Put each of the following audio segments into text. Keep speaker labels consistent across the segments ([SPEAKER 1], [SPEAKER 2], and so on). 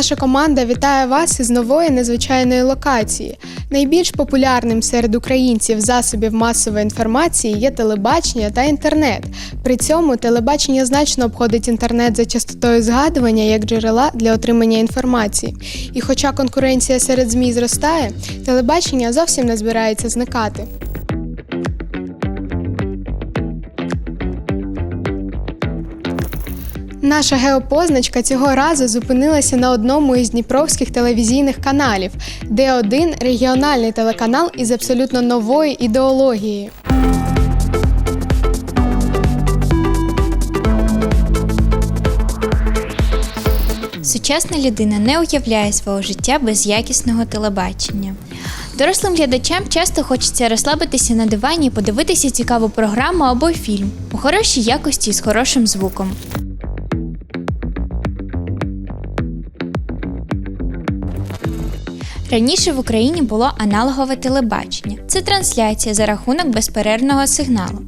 [SPEAKER 1] Наша команда вітає вас із нової незвичайної локації. Найбільш популярним серед українців засобів масової інформації є телебачення та інтернет. При цьому телебачення значно обходить інтернет за частотою згадування як джерела для отримання інформації. І хоча конкуренція серед ЗМІ зростає, телебачення зовсім не збирається зникати. Наша геопозначка цього разу зупинилася на одному із дніпровських телевізійних каналів, де один регіональний телеканал із абсолютно новою ідеологією.
[SPEAKER 2] Сучасна людина не уявляє свого життя без якісного телебачення. Дорослим глядачам часто хочеться розслабитися на дивані і подивитися цікаву програму або фільм у хорошій якості з хорошим звуком. Раніше в Україні було аналогове телебачення. Це трансляція за рахунок безперервного сигналу.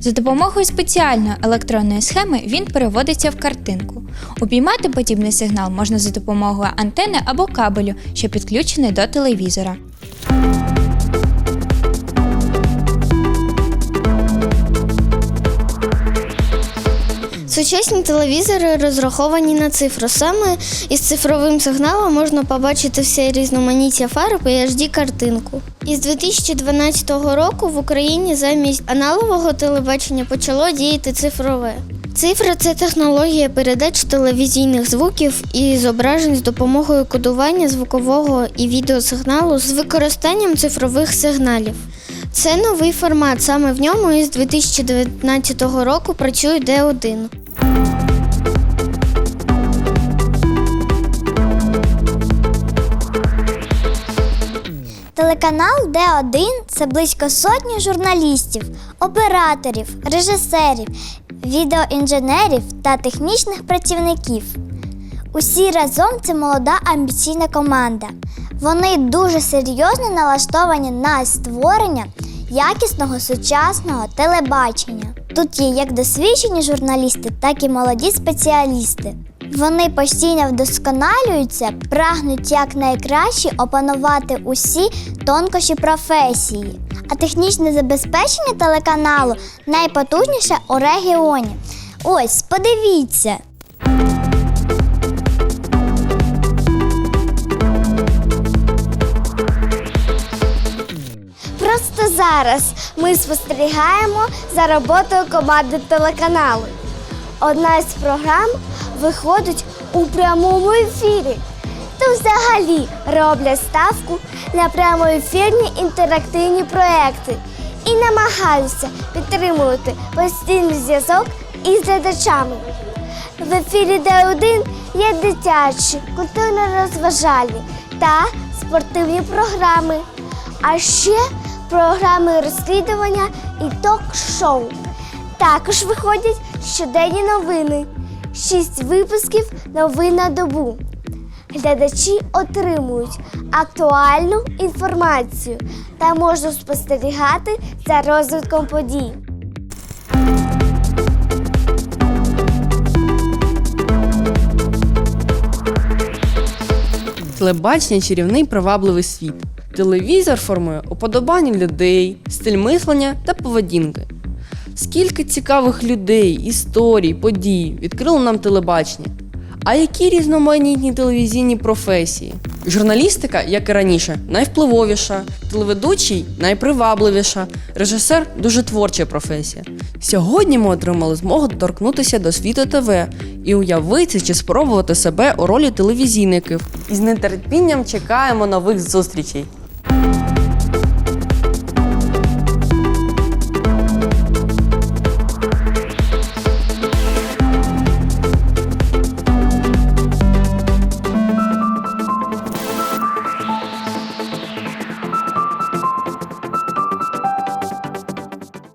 [SPEAKER 2] За допомогою спеціальної електронної схеми він переводиться в картинку. Упіймати подібний сигнал можна за допомогою антени або кабелю, що підключений до телевізора.
[SPEAKER 3] Сучасні телевізори розраховані на цифру. Саме із цифровим сигналом можна побачити все різноманіття фарб і HD картинку. Із 2012 року в Україні замість аналогового телебачення почало діяти цифрове. Цифра це технологія передач телевізійних звуків і зображень з допомогою кодування звукового і відеосигналу з використанням цифрових сигналів. Це новий формат. Саме в ньому із 2019 року працює Д1.
[SPEAKER 4] Телеканал Д1 це близько сотні журналістів, операторів, режисерів, відеоінженерів та технічних працівників. Усі разом це молода амбіційна команда. Вони дуже серйозно налаштовані на створення якісного сучасного телебачення. Тут є як досвідчені журналісти, так і молоді спеціалісти. Вони постійно вдосконалюються, прагнуть якнайкраще опанувати усі тонкощі професії. А технічне забезпечення телеканалу найпотужніше у регіоні. Ось, подивіться. Зараз ми спостерігаємо за роботою команди телеканалу. Одна з програм виходить у прямому ефірі. То взагалі роблять ставку на прямоефірні інтерактивні проекти і намагаються підтримувати постійний зв'язок із глядачами. В ефірі Д1 є дитячі, культурно-розважальні та спортивні програми, а ще програми розслідування і ток-шоу. Також виходять щоденні новини, шість випусків новин на добу. Глядачі отримують актуальну інформацію та можуть спостерігати за розвитком подій.
[SPEAKER 5] Телебачення чарівний привабливий світ. Телевізор формує уподобання людей, стиль мислення та поведінки. Скільки цікавих людей, історій, подій відкрило нам телебачення. А які різноманітні телевізійні професії? Журналістика, як і раніше, найвпливовіша, телеведучий найпривабливіша, режисер дуже творча професія. Сьогодні ми отримали змогу доторкнутися до світу ТВ і уявити чи спробувати себе у ролі телевізійників. І з нетерпінням чекаємо нових зустрічей.